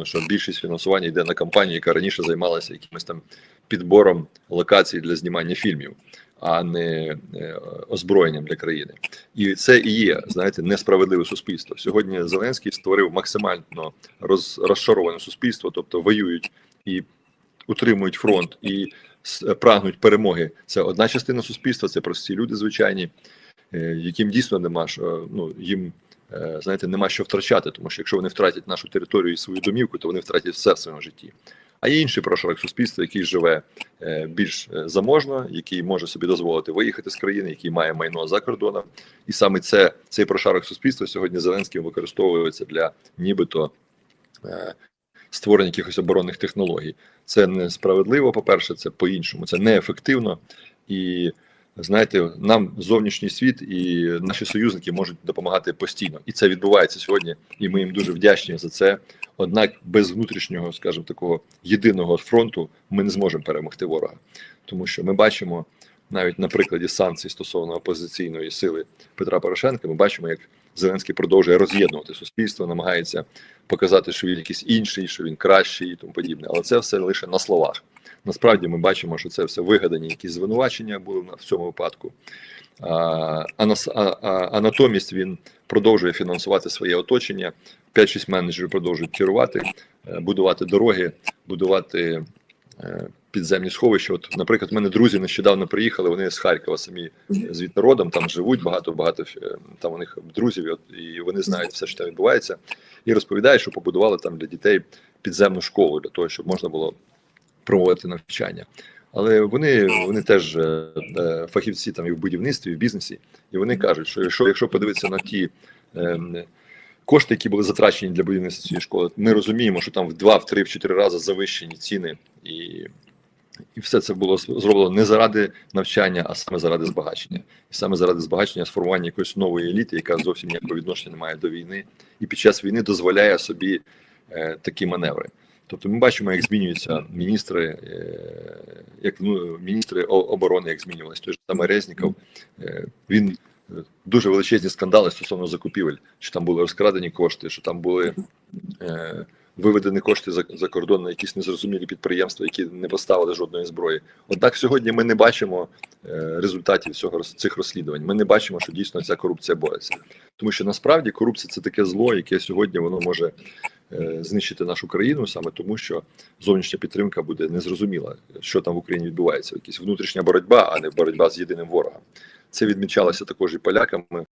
безумовно, що більшість фінансування йде на кампанію, яка раніше займалася якимось там підбором локацій для знімання фільмів, а не е, озброєнням для країни. І це і є, знаєте, несправедливе суспільство. Сьогодні Зеленський створив максимально роз, розшароване суспільство, тобто воюють і утримують фронт і прагнуть перемоги. Це одна частина суспільства, це прості люди звичайні, е, яким дійсно нема що, ну їм. Е, Знаєте, нема що втрачати, тому що якщо вони втратять нашу територію і свою домівку, то вони втратять все в своєму житті. А є інший прошарок суспільства, який живе е, більш е, заможно, який може собі дозволити виїхати з країни, який має майно за кордоном, і саме це цей прошарок суспільства сьогодні Зеленським використовується для нібито створення якихось оборонних технологій. Це несправедливо. По перше, це по-іншому, це неефективно і. Знаєте, нам зовнішній світ і наші союзники можуть допомагати постійно, і це відбувається сьогодні. І ми їм дуже вдячні за це. Однак без внутрішнього, скажімо, такого єдиного фронту ми не зможемо перемогти ворога, тому що ми бачимо навіть на прикладі санкцій стосовно опозиційної сили Петра Порошенка. Ми бачимо, як Зеленський продовжує роз'єднувати суспільство, намагається показати, що він якийсь інший, що він кращий і тому подібне. Але це все лише на словах. Насправді ми бачимо, що це все вигадані якісь звинувачення були в цьому випадку. А, а, а, а, натомість він продовжує фінансувати своє оточення. 5-6 менеджерів продовжують керувати, е, будувати дороги, будувати підземні сховища. От, наприклад, в мене друзі нещодавно приїхали. Вони з Харкова самі звідти родом, там живуть багато, багато е, там у них друзів, і от, і вони знають все, що там відбувається, і розповідають, що побудували там для дітей підземну школу для того, щоб можна було проводити навчання. Але вони вони теж е, е, фахівці там і в будівництві, і в бізнесі, і вони кажуть, що якщо, якщо подивитися на ті е, кошти, які були затрачені для будівництва цієї школи, ми розуміємо, що там в два, в три, в чотири рази завищені ціни, і, і все це було зроблено не заради навчання, а саме заради збагачення, і саме заради збагачення сформування якоїсь нової еліти, яка зовсім ніякого відношення не має до війни, і під час війни дозволяє собі е, такі маневри. Тобто ми бачимо, як змінюються міністри, е, як ну, міністри оборони, як змінювалися. Той же саме Резніков, е, він дуже величезні скандали стосовно закупівель, що там були розкрадені кошти, що там були е, виведені кошти за, за кордон на якісь незрозумілі підприємства, які не поставили жодної зброї. Однак сьогодні ми не бачимо е, результатів цього цих розслідувань. Ми не бачимо, що дійсно ця корупція бореться, тому що насправді корупція це таке зло, яке сьогодні воно може е, знищити нашу країну саме тому, що зовнішня підтримка буде незрозуміла, що там в Україні відбувається. Якась внутрішня боротьба, а не боротьба з єдиним ворогом. Це відмічалося також і поляками.